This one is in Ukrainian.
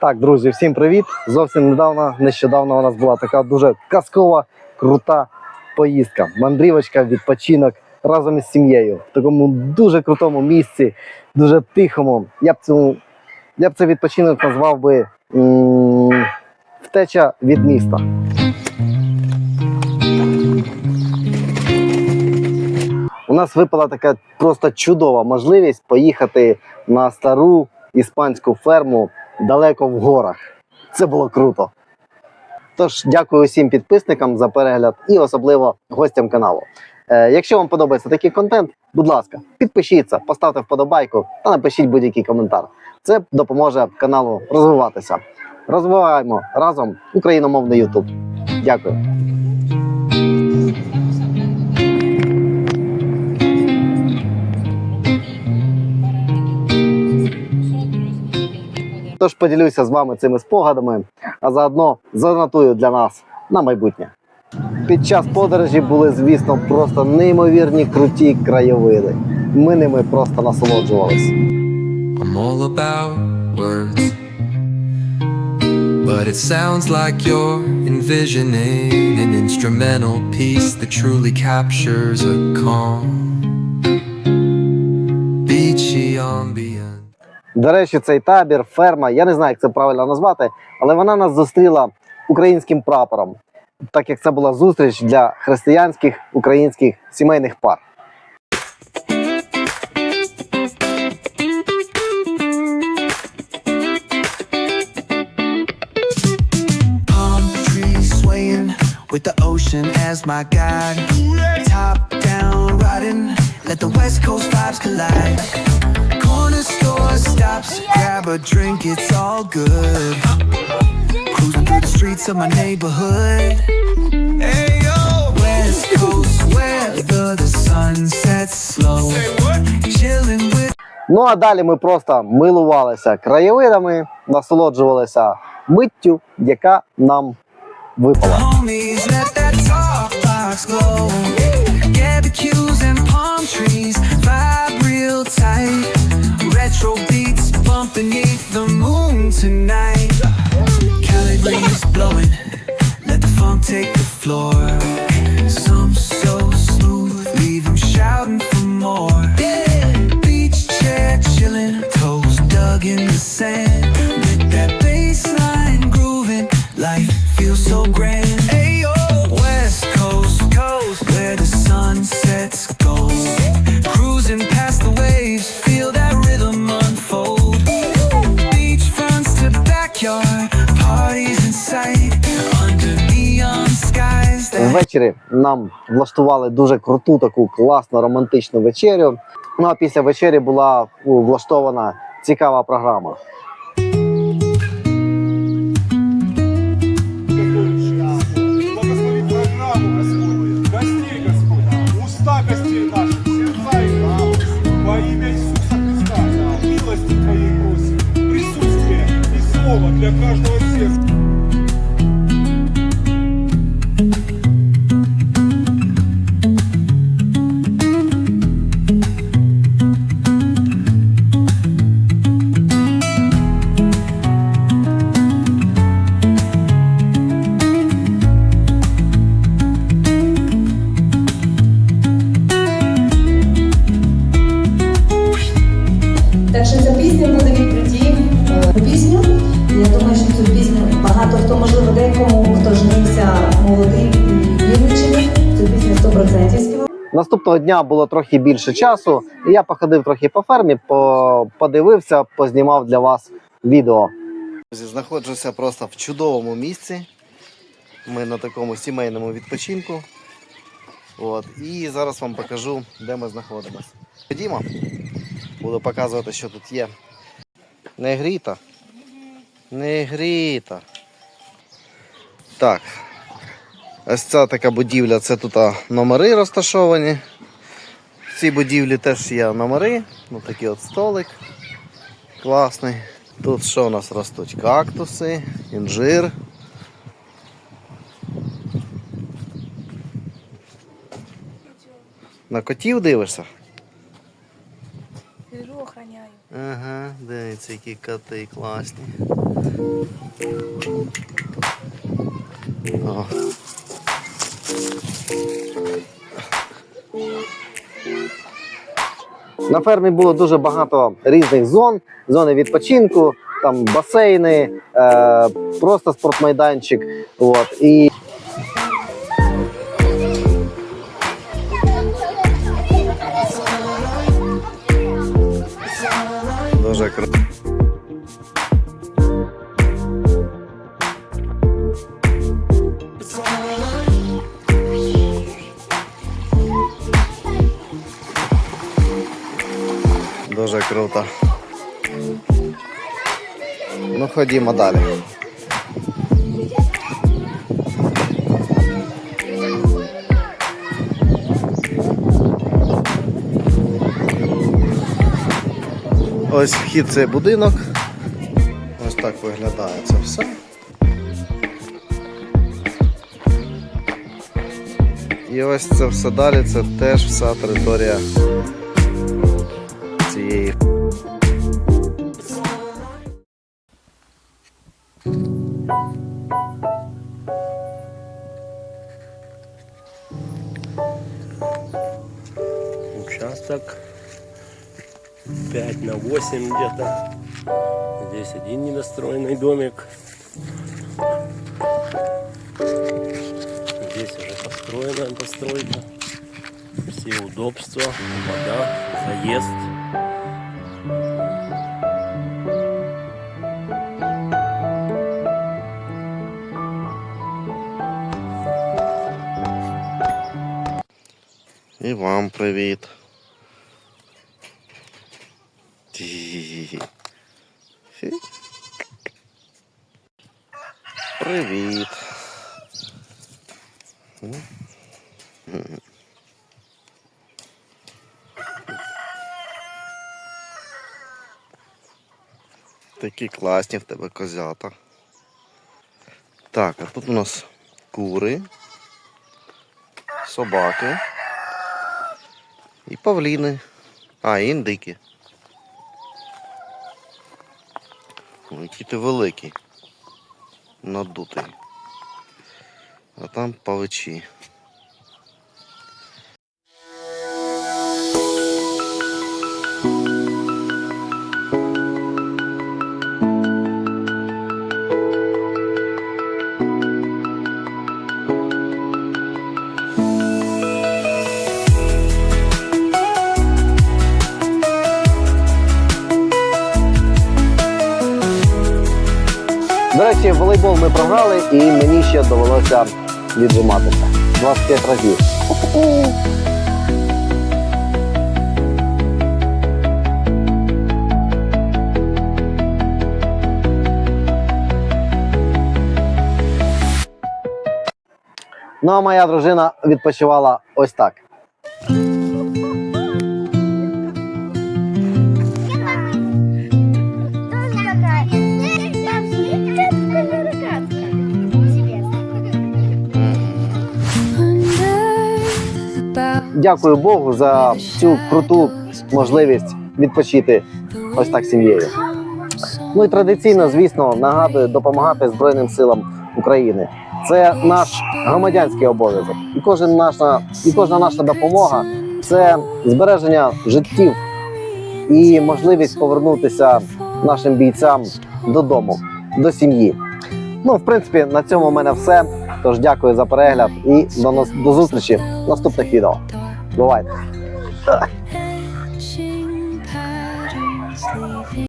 Так, друзі, всім привіт! Зовсім недавно, нещодавно у нас була така дуже казкова, крута поїздка. Мандрівочка, відпочинок разом із сім'єю в такому дуже крутому місці, дуже тихому. Я б цю, я б цей відпочинок назвав би м- втеча від міста. У нас випала така просто чудова можливість поїхати на стару іспанську ферму далеко в горах. Це було круто. Тож, дякую усім підписникам за перегляд і особливо гостям каналу. Е, якщо вам подобається такий контент, будь ласка, підпишіться, поставте вподобайку та напишіть будь-який коментар. Це допоможе каналу розвиватися. Розвиваємо разом україномовний YouTube. Дякую. Тож поділюся з вами цими спогадами, а заодно занотую для нас на майбутнє. Під час подорожі були, звісно, просто неймовірні круті краєвиди. Ми ними просто насолоджувались. Beachy ambient. До речі, цей табір, ферма, я не знаю, як це правильно назвати, але вона нас зустріла українським прапором, так як це була зустріч для християнських українських сімейних пар. with the ocean as my guide. Top down riding, let the west coast vibes collide. Corner store stops, grab a drink, it's all good. Cruising through the streets of my neighborhood. Hey yo, west coast weather, the sun sets slow. Chilling with Ну а далі ми просто милувалися краєвидами, насолоджувалися миттю, яка нам випала. Barbecues and palm trees, vibe real tight. Retro beats bump beneath the moon tonight. Cali breeze blowing, let the funk take the floor. Some so smooth, leave 'em shouting for more. Beach chair chilling, toes dug in the sand. Ввечері нам влаштували дуже круту таку класну романтичну вечерю. Ну а після вечері була влаштована цікава програма. Благослови программу, Наступного дня було трохи більше часу, і я походив трохи по фермі, по, подивився, познімав для вас відео. Знаходжуся просто в чудовому місці. Ми на такому сімейному відпочинку. От. І зараз вам покажу, де ми знаходимося. Ходімо, буду показувати, що тут є. Негріта. Негріта. Так, Ось ця така будівля, це тут номери розташовані. В цій будівлі теж є номери. Ну такий от столик. Класний. Тут що у нас ростуть? Кактуси, інжир. На котів дивишся? Охраняю. Ага, дивіться, які коти класні. О. На фермі було дуже багато різних зон, зони відпочинку, там басейни, е, просто спортмайданчик. От. І дуже круто. Дуже круто. Ну, ходімо далі. Ось вхід цей будинок. Ось так виглядає це все. І ось це все далі, це теж вся територія участок 5 на 8 где-то. Здесь один недостроенный домик. Здесь уже построенная постройка. Все удобства, вода, заезд. І вам привіт. Привіт. Такі класні в тебе козята. Так, а тут у нас кури, собаки. І павліни. А, і індики. Які ти великий. Надутий. А там павичі. Речі, волейбол ми програли і мені ще довелося віджиматися. 25 разів. Ну а моя дружина відпочивала ось так. Дякую Богу за цю круту можливість відпочити ось так сім'єю. Ну і традиційно, звісно, нагадую допомагати Збройним силам України. Це наш громадянський обов'язок. І кожен наша, і кожна наша допомога це збереження життів і можливість повернутися нашим бійцям додому, до сім'ї. Ну, в принципі, на цьому в мене все. Тож дякую за перегляд і до, нас- до зустрічі в наступних відео. Бувайте!